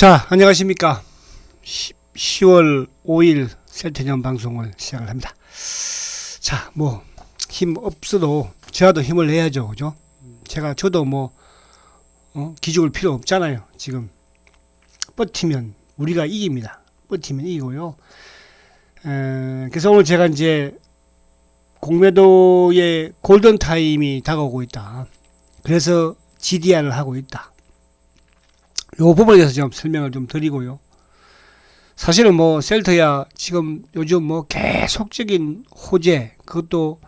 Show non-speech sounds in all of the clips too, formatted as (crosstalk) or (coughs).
자, 안녕하십니까. 10, 월 5일 셀테년 방송을 시작을 합니다. 자, 뭐, 힘 없어도 저라도 힘을 내야죠. 그죠? 제가, 저도 뭐, 어, 기죽을 필요 없잖아요. 지금. 버티면 우리가 이깁니다. 버티면 이기고요. 에, 그래서 오늘 제가 이제 공매도의 골든타임이 다가오고 있다. 그래서 GDR을 하고 있다. 요 부분에 대해서 좀 설명을 좀 드리고요. 사실은 뭐 셀트야 지금 요즘 뭐 계속적인 호재 그것도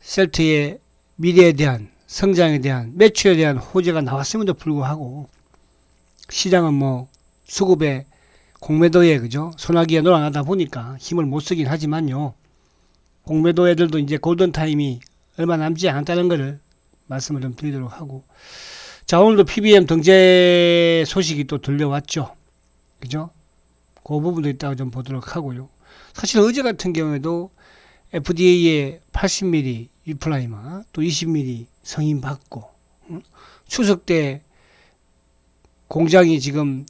셀트의 미래에 대한 성장에 대한 매출에 대한 호재가 나왔음에도 불구하고 시장은 뭐 수급에 공매도에 그죠 소나기에 놀아나다 보니까 힘을 못 쓰긴 하지만요 공매도 애들도 이제 골든 타임이 얼마 남지 않았다는 것을 말씀을 좀 드리도록 하고 자, 오늘도 PBM 등재 소식이 또 들려왔죠. 그죠? 그 부분도 있다가 좀 보도록 하고요. 사실 어제 같은 경우에도 FDA의 80mm 유플라이마 또 20mm 승인 받고 응? 추석 때 공장이 지금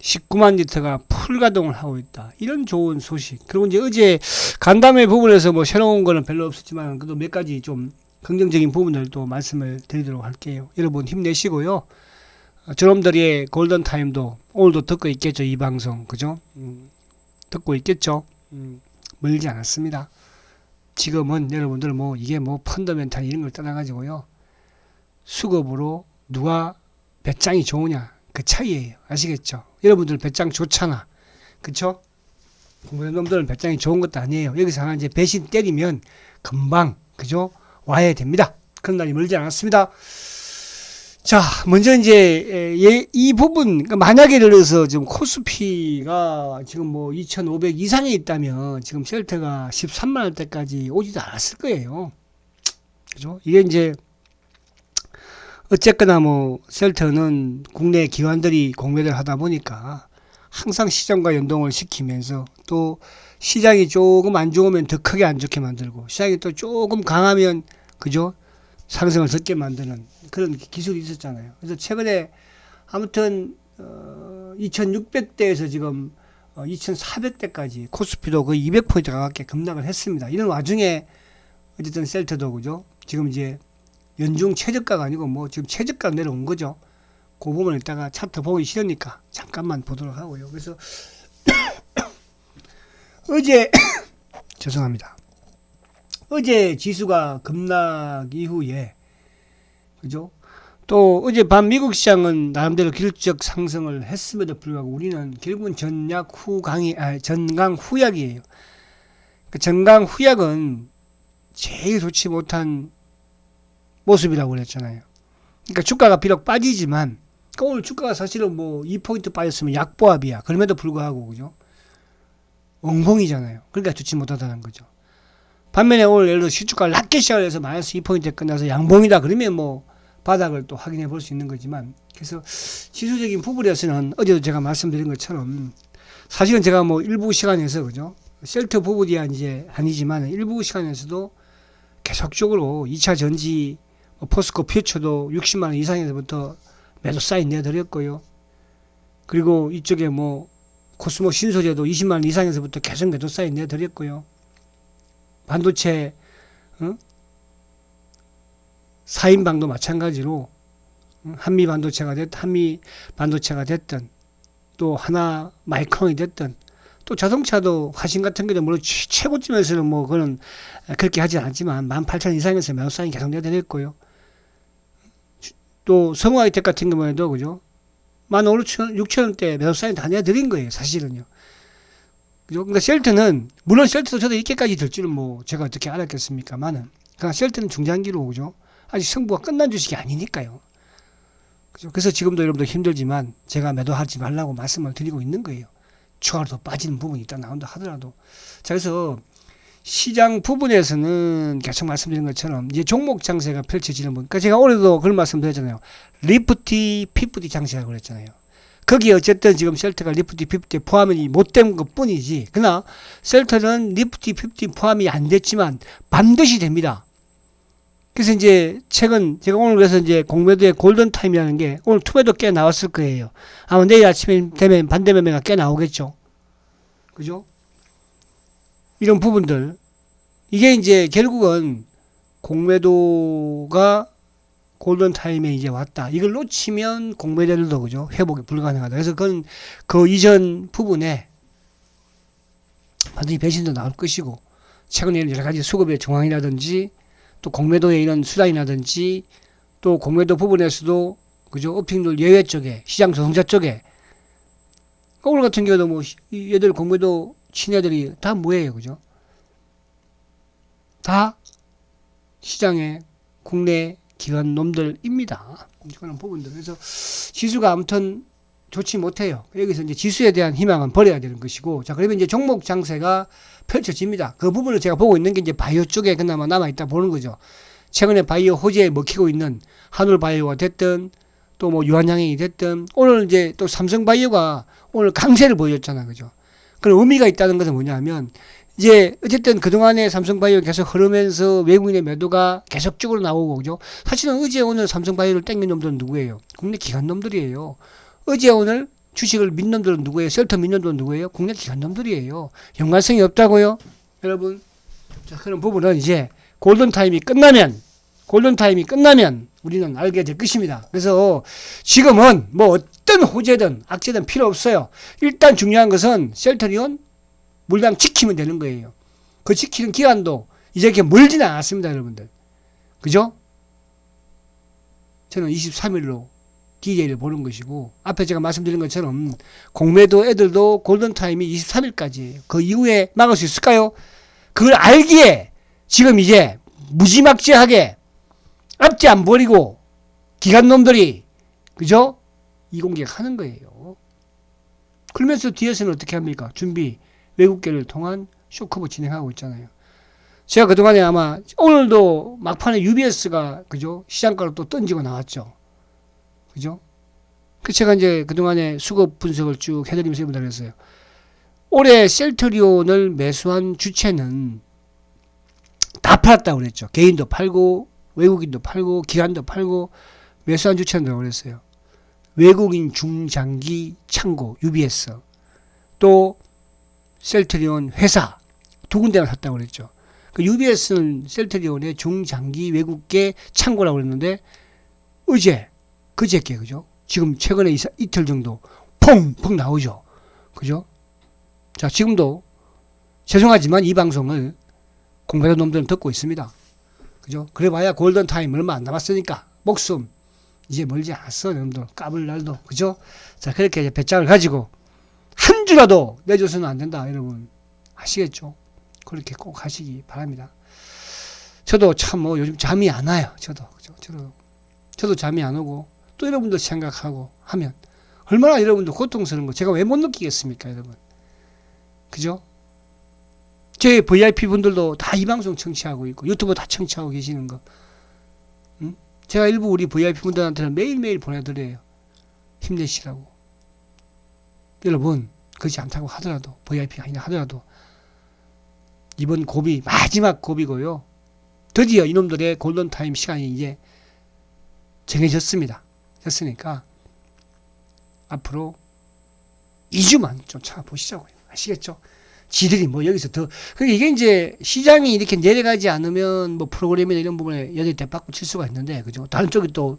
19만 리터가 풀 가동을 하고 있다. 이런 좋은 소식. 그리고 이제 어제 간담회 부분에서 뭐 새로운 거는 별로 없었지만 그래도 몇 가지 좀 긍정적인 부분들도 말씀을 드리도록 할게요. 여러분 힘내시고요. 어, 저놈들의 골든 타임도 오늘도 듣고 있겠죠. 이 방송 그죠? 음, 듣고 있겠죠. 음, 멀지 않았습니다. 지금은 여러분들 뭐 이게 뭐 펀더멘탈 이런 걸 떠나가지고요. 수급으로 누가 배짱이 좋으냐 그 차이예요. 아시겠죠? 여러분들 배짱 좋잖아. 그쵸? 공부한 놈들은 배짱이 좋은 것도 아니에요. 여기서 하나 이제 배신 때리면 금방 그죠? 와야 됩니다. 그런 날이 멀지 않았습니다. 자, 먼저 이제 예, 이 부분 그러니까 만약에 예를 들어서 지금 코스피가 지금 뭐 2,500 이상에 있다면 지금 셀트가 13만 원대까지 오지도 않았을 거예요. 그죠? 이게 이제 어쨌거나 뭐 셀트는 국내 기관들이 공매를 하다 보니까 항상 시장과 연동을 시키면서 또 시장이 조금 안 좋으면 더 크게 안 좋게 만들고 시장이 또 조금 강하면 그죠 상승을 적게 만드는 그런 기술이 있었잖아요. 그래서 최근에 아무튼 어, 2,600대에서 지금 어, 2,400대까지 코스피도 거의 200포인트 가깝게 급락을 했습니다. 이런 와중에 어쨌든 셀트도 그죠 지금 이제 연중 최저가가 아니고 뭐 지금 최저가 내려온 거죠. 그 부분을 이따가 차트 보기 싫으니까 잠깐만 보도록 하고요. 그래서 (coughs) 어제 (coughs) 죄송합니다. 어제 지수가 급락 이후에 그죠? 또 어제 밤 미국 시장은 나름대로 기술적 상승을 했음에도 불구하고 우리는 결국은 전약 후강이 아 전강 후약이에요. 그 전강 후약은 제일 좋지 못한 모습이라고 그랬잖아요. 그러니까 주가가 비록 빠지지만 그러니까 오늘 주가가 사실은 뭐 2포인트 빠졌으면 약보합이야. 그럼에도 불구하고 그죠? 엉봉이잖아요. 그러니까 좋지 못하다는 거죠. 반면에 오늘 예를 들어 시주가 낮게 시작을 해서 마이너스 2포인트에 끝나서 양봉이다 그러면 뭐 바닥을 또 확인해 볼 수 있는 거지만 그래서 지수적인 부분에서는 어제도 제가 말씀드린 것처럼 사실은 제가 뭐 일부 시간에서 그죠 셀트 부분이야 이제 아니지만 일부 시간에서도 계속적으로 2차 전지 뭐 포스코 퓨처도 60만 원 이상에서부터 매도 사인 내드렸고요. 그리고 이쪽에 뭐 코스모 신소재도 20만 원 이상에서부터 계속 매도 사인 내드렸고요. 반도체 어? 4인방도 마찬가지로 한미 반도체가 됐 한미 반도체가 됐든 또 하나 마이크론이 됐든 또 자동차도 화신 같은 경우도 물론 최고점에서는 뭐 그런 그렇게 하지 않지만 18,000 이상에서 매도 사인 계속 내드렸고요. 또 성우하이텍 같은 경우에도 그죠? 15,000, 6,000원대 매도 사인 다 내드린 거예요, 사실은요. 그죠? 그러니까 셀트는, 물론 셀트도 저도 이렇게까지 될 줄은 뭐 제가 어떻게 알았겠습니까만은, 그러니까 셀트는 중장기로, 그죠? 아직 승부가 끝난 주식이 아니니까요. 그죠? 그래서 지금도 여러분들 힘들지만 제가 매도하지 말라고 말씀을 드리고 있는 거예요. 추가로 더 빠지는 부분이 있다 나온다 하더라도. 자, 그래서 시장 부분에서는 계속 말씀드린 것처럼 이제 종목 장세가 펼쳐지는 분. 그러니까 제가 올해도 그런 말씀드렸잖아요. 리프티, 피프티 장세라고 그랬잖아요. 거기 어쨌든 지금 셀트가 리프티, 피프티 포함이 못 된 것 뿐이지. 그러나 셀트는 리프티, 피프티 포함이 안 됐지만 반드시 됩니다. 그래서 이제 최근 제가 오늘 그래서 이제 공매도의 골든 타임이라는 게 오늘 투매도 꽤 나왔을 거예요. 아마 내일 아침에 되면 반대 매매가 꽤 나오겠죠. 그죠? 이런 부분들 이게 이제 결국은 공매도가 골든 타임에 이제 왔다. 이걸 놓치면 공매도들도 그죠? 회복이 불가능하다. 그래서 그건 그 이전 부분에 반드시 배신도 나올 것이고 최근에 여러 가지 수급의 정황이라든지 또 공매도의 이런 수단이라든지 또 공매도 부분에서도 그죠? 업핑들 예외 쪽에 시장 조성자 쪽에 오늘 같은 경우도 뭐 얘들 공매도 친애들이 다 뭐예요, 그죠? 다 시장의 국내 기관 놈들입니다. 그런 부분들. 그래서 지수가 아무튼 좋지 못해요. 여기서 이제 지수에 대한 희망은 버려야 되는 것이고, 자, 그러면 이제 종목 장세가 펼쳐집니다. 그 부분을 제가 보고 있는 게 이제 바이오 쪽에 그나마 남아있다 보는 거죠. 최근에 바이오 호재에 먹히고 있는 한울 바이오가 됐든, 또 뭐 유한양행이 됐든, 오늘 이제 또 삼성 바이오가 오늘 강세를 보여줬잖아. 그죠? 그런 의미가 있다는 것은 뭐냐면, 이제 어쨌든 그동안에 삼성바이오 계속 흐르면서 외국인의 매도가 계속적으로 나오고 그죠? 사실은 어제 오늘 삼성바이오를 땡긴 놈들은 누구예요? 국내 기관 놈들이에요. 어제 오늘 주식을 믿는 놈들은 누구예요? 셀터 믿는 놈들은 누구예요? 국내 기관 놈들이에요. 연관성이 없다고요? 여러분. 자, 그런 부분은 이제 골든타임이 끝나면 골든타임이 끝나면 우리는 알게 될 것입니다. 그래서 지금은 뭐 어떤 호재든 악재든 필요 없어요. 일단 중요한 것은 셀터리온 물량 지키면 되는 거예요. 그 지키는 기간도 이제 이렇게 멀지는 않았습니다, 여러분들. 그죠? 저는 23일로 DJ를 보는 것이고, 앞에 제가 말씀드린 것처럼, 공매도 애들도 골든타임이 23일까지예요. 그 이후에 막을 수 있을까요? 그걸 알기에 지금 이제 무지막지하게 앞지 안 버리고 기관놈들이, 그죠? 이공격 하는 거예요. 그러면서 뒤에서는 어떻게 합니까? 준비, 외국계를 통한 쇼크부 진행하고 있잖아요. 제가 그동안에 아마 오늘도 막판에 UBS가 그죠 시장가로 또 던지고 나왔죠. 그죠? 그 제가 이제 그동안에 수급 분석을 쭉 해드리면서 여러분들 그랬어요. 올해 셀트리온을 매수한 주체는 다 팔았다고 그랬죠. 개인도 팔고 외국인도 팔고 기관도 팔고 매수한 주체는 그랬어요. 외국인 중장기 창고 UBS 또 셀트리온 회사 두 군데를 샀다고 그랬죠. 그 UBS는 셀트리온의 중장기 외국계 창고라고 그랬는데 어제 그제께 그죠? 지금 최근에 이사, 이틀 정도 펑펑 나오죠. 그죠? 자 지금도 죄송하지만 이 방송을 공부하는 놈들은 듣고 있습니다. 그죠? 그래봐야 골든 타임 얼마 안 남았으니까 목숨 이제 멀지 않았어 여러분들 까불 날도 그죠? 자 그렇게 이제 배짱을 가지고 한 주라도 내줘서는 안 된다, 여러분. 아시겠죠? 그렇게 꼭 하시기 바랍니다. 저도 참 뭐 요즘 잠이 안 와요. 저도. 그죠? 저도. 저도 잠이 안 오고 또 여러분들 생각하고 하면 얼마나 여러분들 고통스러운 거 제가 왜 못 느끼겠습니까, 여러분? 그죠? 제 VIP 분들도 다 이 방송 청취하고 있고 유튜브 다 청취하고 계시는 거. 응? 제가 일부 우리 VIP 분들한테는 매일매일 보내드려요. 힘내시라고. 여러분 그렇지 않다고 하더라도 VIP가 아니라 하더라도 이번 고비 마지막 고비고요. 드디어 이놈들의 골든타임 시간이 이제 정해졌습니다. 됐으니까 앞으로 2주만 좀 참아보시자고요. 아시겠죠? 지들이 뭐 여기서 더, 그 이게 이제 시장이 이렇게 내려가지 않으면 뭐 프로그램이나 이런 부분에 여기 대박고 칠 수가 있는데, 그죠? 다른 쪽이 또,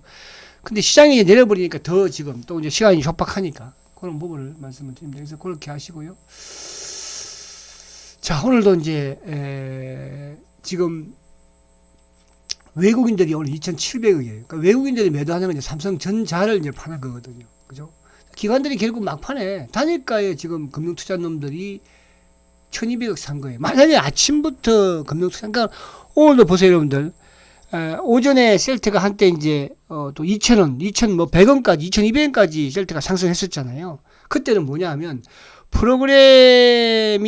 근데 시장이 내려버리니까 더 지금 또 이제 시간이 촉박하니까 그런 부분을 말씀을 드립니다. 그래서 그렇게 하시고요. 자, 오늘도 이제, 에, 지금 외국인들이 오늘 2,700억이에요. 그러니까 외국인들이 매도하는 건 이제 삼성전자를 이제 파는 거거든요. 그죠? 기관들이 결국 막판에 단일가에 지금 금융투자 놈들이 1200억 산 거예요. 만약에 아침부터 금융투자, 그러니까 오늘도 보세요, 여러분들. 에, 오전에 셀트가 한때 이제 어, 또 2,000원, 2,000뭐 100원까지, 2,200원까지 셀트가 상승했었잖아요. 그때는 뭐냐 하면 프로그램이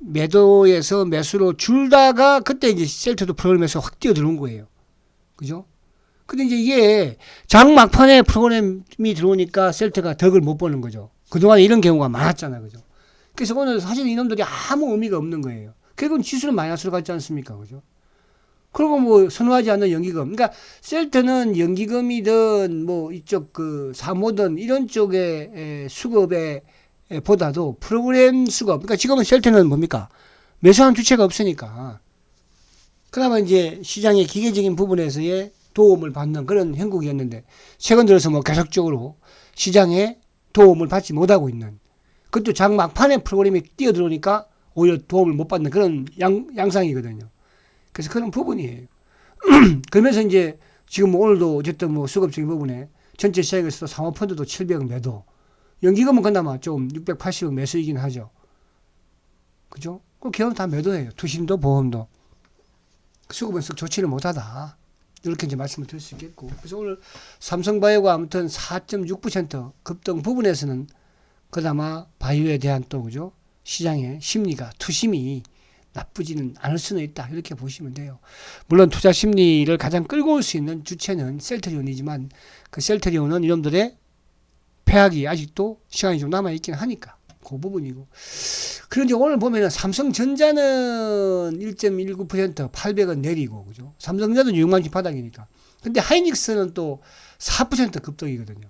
매도에서 매수로 줄다가 그때 이제 셀트도 프로그램에서 확 뛰어 들어온 거예요. 그죠? 근데 이제 이게 장 막판에 프로그램이 들어오니까 셀트가 덕을 못 보는 거죠. 그동안 이런 경우가 많았잖아요. 그죠? 그래서 오늘 사실 이놈들이 아무 의미가 없는 거예요. 결국은 지수는 마이너스로 갔지 않습니까? 그죠? 그리고 뭐 선호하지 않는 연기금. 그러니까 셀트는 연기금이든 뭐 이쪽 그 사모든 이런 쪽의 에, 수급에 에, 보다도 프로그램 수급. 그러니까 지금은 셀트는 뭡니까? 매수한 주체가 없으니까. 그나마 이제 시장의 기계적인 부분에서의 도움을 받는 그런 형국이었는데 최근 들어서 뭐 계속적으로 시장에 도움을 받지 못하고 있는 그것도 장 막판에 프로그램이 뛰어들어오니까 오히려 도움을 못 받는 그런 양, 양상이거든요. 그래서 그런 부분이에요. (clears throat) 그러면서 이제 지금 뭐 오늘도 어쨌든 뭐 수급적인 부분에 전체 시장에서도 사모펀드도 700억 매도, 연기금은 그나마 좀 680억 매수이긴 하죠. 그죠? 그 기업은 다 매도해요. 투신도 보험도. 수급은 썩 좋지를 못하다. 이렇게 이제 말씀을 드릴 수 있겠고. 그래서 오늘 삼성바이오가 아무튼 4.6% 급등 부분에서는 그나마 바이오에 대한 또 그죠? 시장의 심리가 투심이 나쁘지는 않을 수는 있다. 이렇게 보시면 돼요. 물론 투자 심리를 가장 끌고 올 수 있는 주체는 셀트리온이지만 그 셀트리온은 이놈들의 폐악이 아직도 시간이 좀 남아 있긴 하니까 그 부분이고. 그런데 오늘 보면은 삼성전자는 1.19% 800원 내리고 그죠? 삼성전자는 6만 원 바닥이니까. 근데 하이닉스는 또 4% 급등이거든요.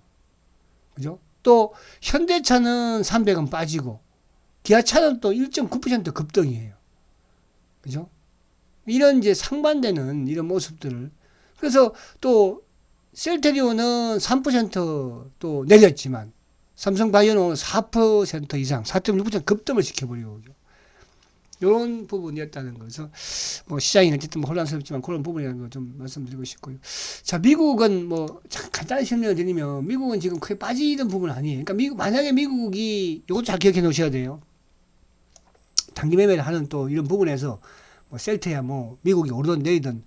그죠? 또 현대차는 300원 빠지고 기아차는 또 1.9% 급등이에요. 그죠? 이런 이제 상반되는 이런 모습들을 그래서 또 셀테리온은 3%또 내렸지만 삼성바이오는 4% 이상 4.6% 급등을 시켜버리고? 이런 부분이었다는 거죠. 뭐 시장이 어쨌든 뭐 혼란스럽지만 그런 부분이라는 거 좀 말씀드리고 싶고요. 자, 미국은 뭐 간단히 설명을 드리면 미국은 지금 크게 빠지던 부분 아니에요. 그러니까 미국 만약에 미국이 이것도 잘 기억해 놓으셔야 돼요. 단기 매매를 하는 또 이런 부분에서 뭐 셀트야 뭐 미국이 오르든 내리든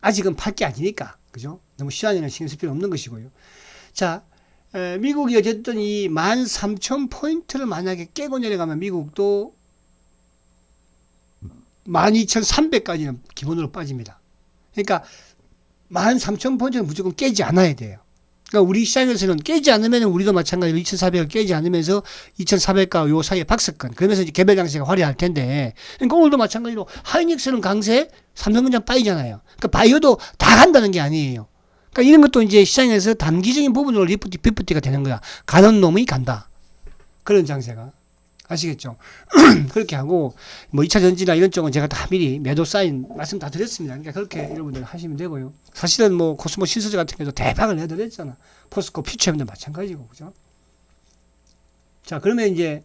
아직은 팔 게 아니니까 그죠? 너무 시간에는 신경 쓸 필요 없는 것이고요. 자, 에, 미국이 어쨌든 이 13,000포인트를 만약에 깨고 내려가면 미국도 12,300까지는 기본으로 빠집니다. 그러니까 13,000포인트는 무조건 깨지 않아야 돼요. 그러니까 우리 시장에서는 깨지 않으면 우리도 마찬가지로 2,400을 깨지 않으면서 2,400과 요 사이에 박스권. 그러면서 이제 개별 장세가 화려할 텐데. 그러니까 오늘도 마찬가지로 하이닉스는 강세, 삼성전자 빠이잖아요. 그러니까 바이오도 다 간다는 게 아니에요. 그러니까 이런 것도 이제 시장에서 단기적인 부분으로 리프티, 피프티가 되는 거야. 가는 놈이 간다. 그런 장세가. 아시겠죠? (clears throat) 그렇게 하고, 뭐 2차 전지나 이런 쪽은 제가 다 미리 매도 사인 말씀 다 드렸습니다. 그러니까 그렇게 여러분들 하시면 되고요. 사실은 뭐 코스모 신소재 같은 경우도 대박을 내드렸잖아. 포스코 피처엠도 마찬가지고, 그죠? 자, 그러면 이제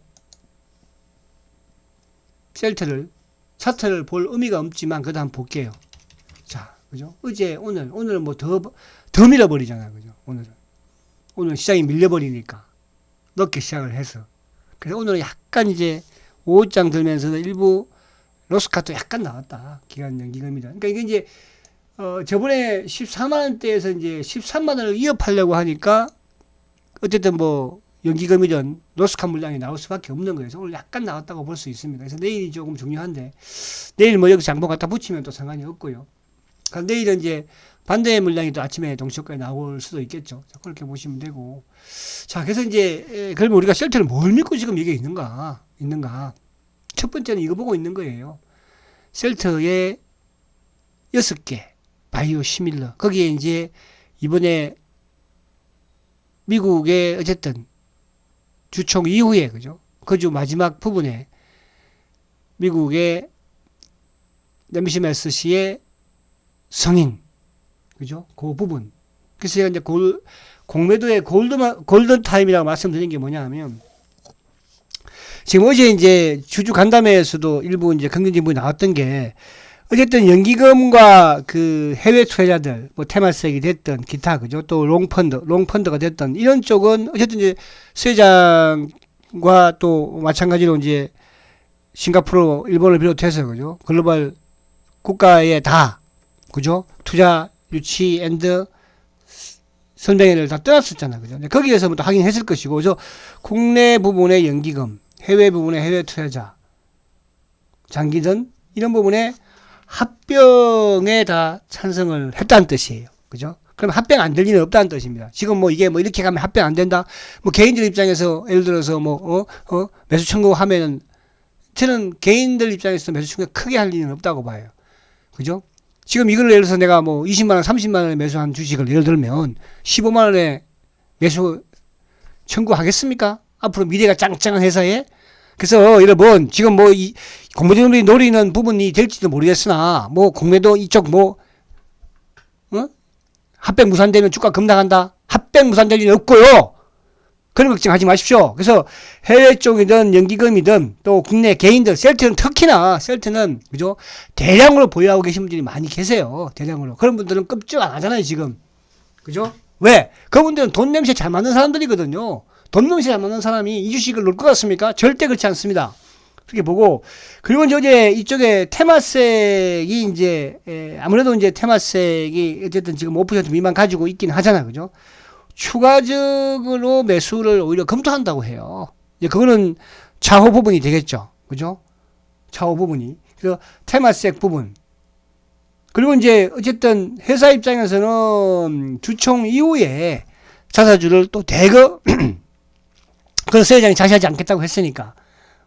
셀트를, 차트를 볼 의미가 없지만, 한번 볼게요. 자, 그죠? 어제, 오늘, 오늘은 뭐 더, 더 밀어버리잖아요. 그죠? 오늘은. 오늘 시장이 밀려버리니까. 늦게 시작을 해서. 그래서 오늘은 약간 이제 5장 들면서 일부 로스카도 약간 나왔다. 기간 연기 금이다. 그러니까 이게 이제 어 저번에 14만 원대에서 이제 13만 원을 이어 팔려고 하니까 어쨌든 뭐 연기금이든 로스카 물량이 나올 수밖에 없는 거예요. 그래서 오늘 약간 나왔다고 볼 수 있습니다. 그래서 내일이 조금 중요한데 내일 뭐 여기서 장보 갖다 붙이면 또 상관이 없고요. 그럼 내일은 이제 반대의 물량이 또 아침에 동시효과에 나올 수도 있겠죠. 자, 그렇게 보시면 되고. 자, 그래서 이제, 에, 그러면 우리가 셀트를 뭘 믿고 지금 이게 있는가? 있는가? 첫 번째는 이거 보고 있는 거예요. 셀트의 여섯 개 바이오 시밀러. 거기에 이제 이번에 미국의 어쨌든 주총 이후에, 그죠? 그 주 마지막 부분에 미국의 램시메스 씨의 성인, 그죠? 그 부분. 그래서 제가 이제 골, 공매도의 골드, 골든 타임이라고 말씀드린 게 뭐냐 하면, 지금 어제 이제 주주 간담회에서도 일부 이제 부분이 나왔던 게, 어쨌든 연기금과 그 해외 투자자들, 뭐 테마스액이 됐던 기타, 그죠? 또 롱펀드, 롱펀드가 됐던 이런 쪽은 어쨌든 이제 수혜장과 또 마찬가지로 이제 싱가포르, 일본을 비롯해서, 그죠? 글로벌 국가에 다, 그죠? 투자 유치 앤드 선뱅회를 다 떠났었잖아. 그죠? 거기에서부터 하긴 했을 것이고, 그래서 국내 부분의 연기금, 해외 부분의 해외 투자자, 장기든 이런 부분에 합병에 다 찬성을 했다는 뜻이에요. 그죠? 그럼 합병 안될 리는 없다는 뜻입니다. 지금 뭐 이게 뭐 이렇게 가면 합병 안 된다? 뭐 개인들 입장에서 예를 들어서 뭐, 어, 어, 매수 청구하면은 저는 개인들 입장에서 매수 청구 크게 할 리는 없다고 봐요. 그죠? 지금 이걸 예를 들어서 내가 뭐 20만 원, 30만 원에 매수한 주식을 예를 들면 15만 원에 매수 청구하겠습니까? 앞으로 미래가 짱짱한 회사에 그래서 여러분 지금 뭐 이 공모전들이 노리는 부분이 될지도 모르겠으나 뭐 공매도 이쪽 뭐 어? 합병 무산되면 주가 급락한다. 합병 무산될 일은 없고요. 그런 걱정하지 마십시오. 그래서 해외 쪽이든 연기금이든 또 국내 개인들 셀트는 특히나 셀트는 그죠 대량으로 보유하고 계신 분들이 많이 계세요. 대량으로 그런 분들은 끔찍 안 하잖아요 지금 그죠? 왜? 그분들은 돈 냄새 잘 맞는 사람들이거든요. 돈 냄새 잘 맞는 사람이 이 주식을 놓을 것 같습니까? 절대 그렇지 않습니다. 그렇게 보고 그리고 이제 어제 이쪽에 테마색이 이제 에, 아무래도 이제 테마색이 어쨌든 지금 5% 미만 가지고 있긴 하잖아, 그죠? 추가적으로 매수를 오히려 검토한다고 해요. 이제 그거는 차후 부분이 되겠죠, 그죠? 차후 부분이 그래서 테마색 부분 그리고 이제 어쨌든 회사 입장에서는 주총 이후에 자사주를 또 대거 그런 세장이 자시하지 않겠다고 했으니까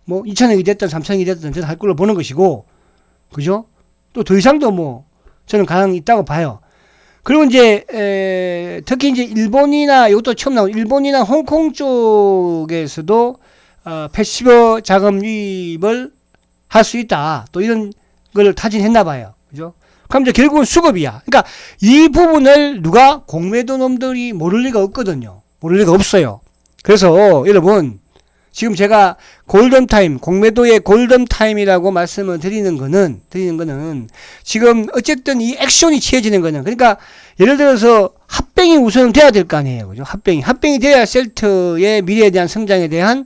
뭐 2천억이 됐든 3천억이 됐든 저는 할 걸로 보는 것이고 그죠? 또 더 이상도 뭐 저는 가능이 있다고 봐요. 그리고 이제 에, 특히 이제 일본이나 이것도 처음 나온 일본이나 홍콩 쪽에서도 어, 패시브 자금 유입을 할 수 있다. 또 이런 걸 타진했나 봐요. 그죠? 그럼 이제 결국은 수급이야. 그러니까 이 부분을 누가 공매도 놈들이 모를 리가 없거든요. 모를 리가 없어요. 그래서 여러분 지금 제가 골든 타임, 공매도의 골든 타임이라고 말씀을 드리는 거는, 드리는 거는, 지금 어쨌든 이 액션이 취해지는 거는, 그러니까 예를 들어서 합병이 우선 돼야 될 거 아니에요. 그죠? 합병이. 합병이 돼야 셀트의 미래에 대한 성장에 대한,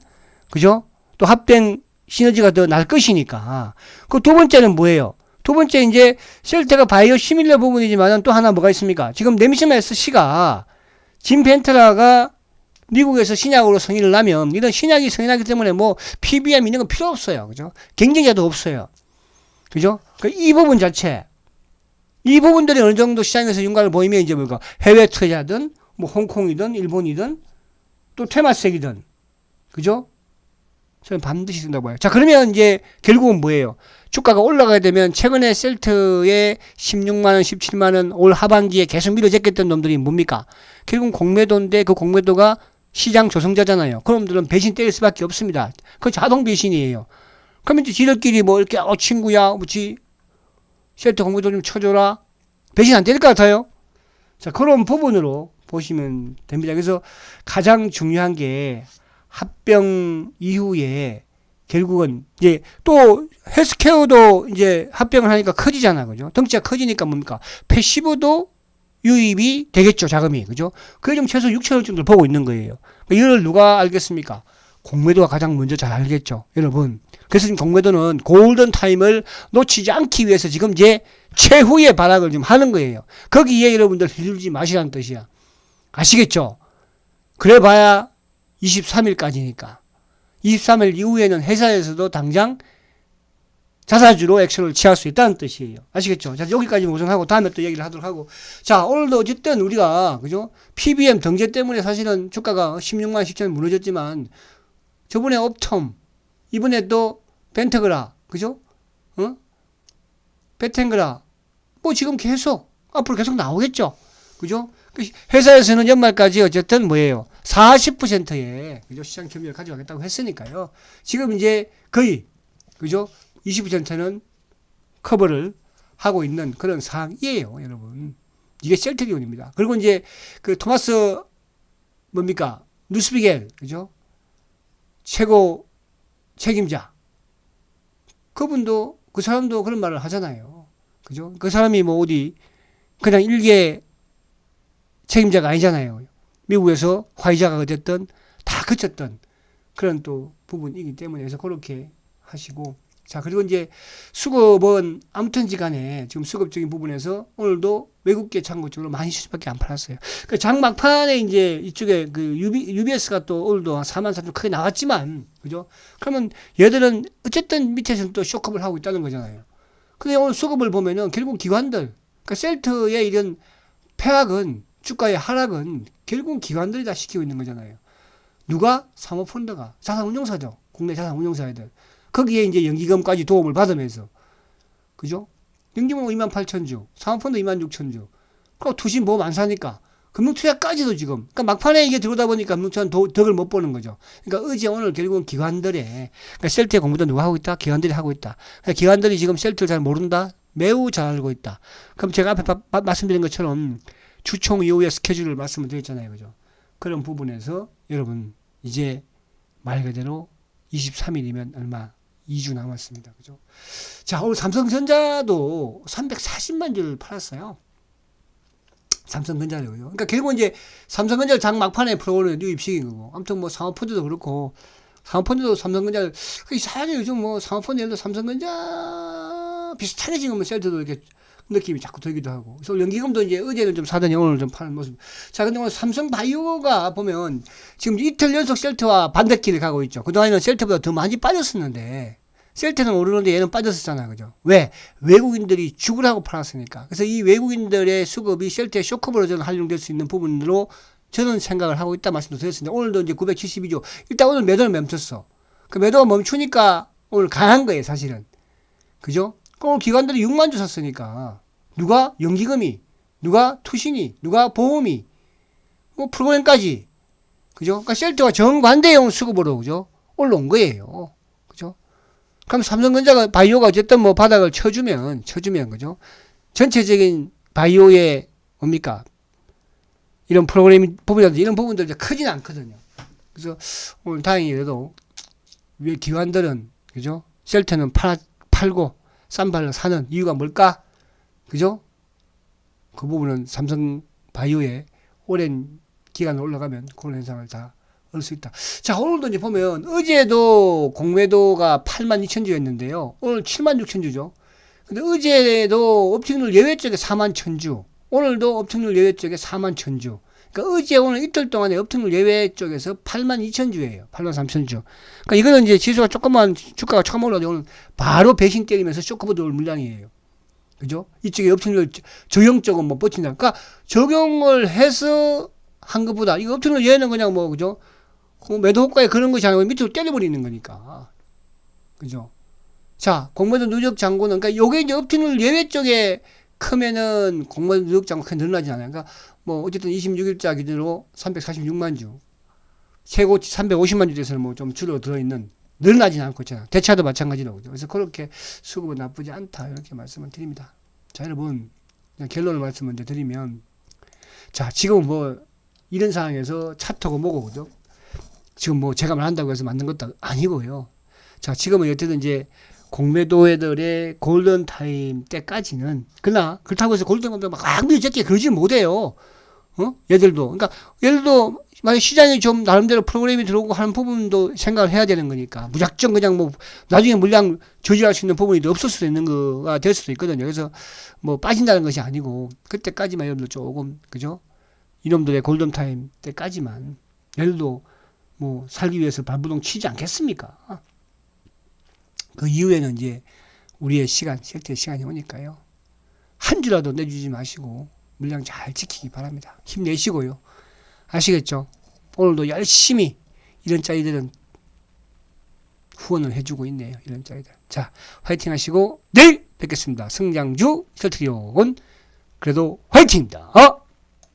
그죠? 또 합병 시너지가 더 날 것이니까. 그 두 번째는 뭐예요? 두 번째 이제 셀트가 바이오 시밀러 부분이지만은 또 하나 뭐가 있습니까? 지금 네미시마스 씨가 짐 벤트라가 미국에서 신약으로 성인을 나면 이런 신약이 성인하기 때문에 뭐 PBM 이런 거 필요 없어요. 그죠? 경쟁자도 없어요. 그죠? 그이 부분 자체 이 부분들이 어느 정도 시장에서 윤곽을 보이면 이제 뭐가 해외 투자든 뭐 홍콩이든 일본이든 또 테마색이든 그죠? 저는 반드시 된다고 봐요. 자 그러면 이제 결국은 뭐예요? 주가가 올라가게 되면 최근에 셀트의 16만 원, 17만 원 올 하반기에 계속 밀어제꼈던 놈들이 뭡니까? 결국은 공매도인데 그 공매도가 시장 조성자잖아요. 그런 놈들은 배신 때릴 수밖에 없습니다. 그 자동 배신이에요. 그러면 이제 지들끼리 뭐 이렇게 어 친구야, 뭐지 셀트 공매도 좀 쳐줘라. 배신 안 때릴 것 같아요. 자 그런 부분으로 보시면 됩니다. 그래서 가장 중요한 게 합병 이후에 결국은 이제 또 헬스케어도 이제 합병을 하니까 커지잖아, 그죠? 덩치가 커지니까 뭡니까? 패시브도 유입이 되겠죠, 자금이, 그죠? 그게 좀 최소 6천억 정도 보고 있는 거예요. 이걸 누가 알겠습니까? 공매도가 가장 먼저 잘 알겠죠, 여러분. 그래서 지금 공매도는 골든 타임을 놓치지 않기 위해서 지금 이제 최후의 발악을 좀 하는 거예요. 거기에 여러분들 휘둘지 마시라는 뜻이야. 아시겠죠? 그래 봐야 23일까지니까. 23일 이후에는 회사에서도 당장 자사주로 액션을 취할 수 있다는 뜻이에요. 아시겠죠? 자, 여기까지 우선하고 다음에 또 얘기를 하도록 하고. 자, 오늘도 어쨌든 우리가, 그죠? PBM 등재 때문에 사실은 주가가 16만 10천 무너졌지만 저번에 업텀, 이번에 또 벤트그라, 그죠? 어? 베텐그라. 뭐 지금 계속, 앞으로 계속 나오겠죠? 그죠? 그 회사에서는 연말까지 어쨌든 뭐예요? 40%의 그죠? 시장 점유율 가져가겠다고 했으니까요. 지금 이제 거의 그죠? 20%는 커버를 하고 있는 그런 상황이에요, 여러분. 이게 셀트리온입니다. 그리고 이제 그 토마스 뭡니까? 누스비겔 그죠? 최고 책임자. 그분도 그 사람도 그런 말을 하잖아요. 그죠? 그 사람이 뭐 어디 그냥 일개 책임자가 아니잖아요. 미국에서 화이자가 어쨌든 다 그쳤던 그런 또 부분이기 때문에 그래서 그렇게 하시고 자 그리고 이제 수급은 아무튼 지 간에 지금 수급적인 부분에서 오늘도 외국계 창고 쪽으로 많이 수밖에 안 팔았어요. 그 장 막판에 이제 이쪽에 그 UB, UBS가 또 오늘도 한 4만 4천 크게 나왔지만 그죠? 그러면 얘들은 어쨌든 밑에서는 또 쇼크업을 하고 있다는 거잖아요. 근데 오늘 수급을 보면은 결국 기관들 그러니까 셀트의 이런 폐악은 주가의 하락은 결국은 기관들이 다 시키고 있는 거잖아요. 누가? 사모펀드가. 자산운용사죠. 국내 자산운용사들. 거기에 이제 연기금까지 도움을 받으면서. 그죠? 연기보험 2만 8천 주, 사모펀드 2만 6천 주. 그리고 투신 보험 안 사니까 금융투자까지도 지금. 그러니까 막판에 이게 들어오다 보니까 금융투자는 도- 덕을 못 보는 거죠. 그러니까 어제 오늘 결국은 기관들의 그러니까 셀트의 공부도 누가 하고 있다? 기관들이 하고 있다. 그러니까 기관들이 지금 셀트를 잘 모른다? 매우 잘 알고 있다. 그럼 제가 앞에 바- 바- 말씀드린 것처럼 주총 이후의 스케줄을 말씀을 드렸잖아요. 그죠? 그런 부분에서 여러분 이제 말 그대로 23일이면 얼마 2주 남았습니다. 그죠? 자, 오늘 삼성전자도 340만 주를 팔았어요. 삼성전자를요. 그러니까 결국은 이제 삼성전자 장 막판에 풀어오는 유입식인 거고. 아무튼 뭐 사모펀드도 그렇고 사모펀드도 삼성전자를 그 이상하게 요즘 뭐 들어 삼성전자 비슷하게 지금 뭐 셀트도 이렇게 느낌이 자꾸 들기도 하고. 그래서 연기금도 이제 어제는 좀 사더니 오늘 좀 파는 모습. 자, 근데 오늘 삼성 바이오가 보면 지금 이틀 연속 셀트와 반대길을 가고 있죠. 그동안에는 셀트보다 더 많이 빠졌었는데 셀트는 오르는데 얘는 빠졌었잖아. 그죠? 왜? 외국인들이 죽으라고 팔았으니까. 그래서 이 외국인들의 수급이 셀트의 쇼크버로 활용될 수 있는 부분으로 저는 생각을 하고 있다 말씀도 드렸습니다. 오늘도 이제 972조. 일단 오늘 매도는 멈췄어. 그 매도가 멈추니까 오늘 강한 거예요, 사실은. 그죠? 그 기관들이 6만 주 샀으니까. 누가? 연기금이. 누가? 투신이. 누가? 보험이. 뭐 프로그램까지. 그죠? 그러니까 셀트가 정반대용 수급으로, 그죠? 올라온 거예요. 그죠? 그럼 삼성전자가 바이오가 어쨌든 뭐 바닥을 쳐주면, 쳐주면, 그죠? 전체적인 바이오의 뭡니까? 이런 프로그램 부분이라든지 이런 부분들 이제 크진 않거든요. 그래서 오늘 다행히 그래도 왜 기관들은, 그죠? 셀트는 팔, 팔고 싼 발로 사는 이유가 뭘까? 그죠? 그 부분은 삼성 바이오의 오랜 기간 올라가면 그런 현상을 다 얻을 수 있다. 자, 오늘도 이제 보면 어제도 공매도가 8만 2천 주였는데요. 오늘 7만 6천 주죠. 근데 어제도 업체률 예외 쪽에 4만 천 주. 오늘도 업체률 예외 쪽에 4만 천 주. 그러니까 어제 오늘 이틀 동안에 업체률 예외 쪽에서 8만 2천 주예요. 8만 3천 주. 그러니까 이거는 이제 지수가 조금만 주가가 조금 올라도 오늘 바로 배신 때리면서 쇼크보드 올 물량이에요. 그죠? 이쪽에 업체률 적용 쪽은 뭐 버틴다. 그러니까 적용을 해서 한 것보다 이거 업체률 예외는 그냥 뭐 그죠? 그 매도 효과에 그런 것이 아니고 밑으로 때려버리는 거니까. 그죠? 자, 공매도 누적 잔고는, 그러니까 요게 이제 업체률 예외 쪽에 크면은 공매도 누적 잔고 크게 늘어나지 않아요. 그러니까 뭐 어쨌든 26일자 기준으로 346만 주, 최고 350만 주 돼서는 뭐 좀 줄어들어 있는 늘어나진 않고 있잖아. 대차도 마찬가지로. 그죠? 그래서 그렇게 수급은 나쁘지 않다. 이렇게 말씀을 드립니다. 자, 여러분. 결론을 말씀을 이제 드리면, 자, 지금 뭐, 이런 상황에서 차트고 뭐고, 그죠? 지금 뭐 제가 말한다고 해서 맞는 것도 아니고요. 자, 지금은 어쨌든 이제 공매도애들의 골든타임 때까지는, 그러나, 그렇다고 해서 골든타임 막 적게 그러지 못해요. 어? 얘들도. 그러니까, 얘들도 만약 시장이 좀 나름대로 프로그램이 들어오고 하는 부분도 생각을 해야 되는 거니까 무작정 그냥 뭐 나중에 물량 저지할 수 있는 부분이 없을 수도 있는 거가 될 수도 있거든요. 그래서 뭐 빠진다는 것이 아니고 그때까지만 여러분들 조금 그죠? 이놈들의 골든타임 때까지만 얘들도 뭐 살기 위해서 발부동 치지 않겠습니까? 그 이후에는 이제 우리의 시간, 실제 시간이 오니까요. 한 주라도 내주지 마시고 물량 잘 지키기 바랍니다. 힘내시고요. 아시겠죠? 오늘도 열심히 이런 짜이들은 후원을 해주고 있네요. 이런 짜이들. 자, 화이팅 하시고 내일 뵙겠습니다. 승장주 셔트리온 그래도 화이팅입니다. 어?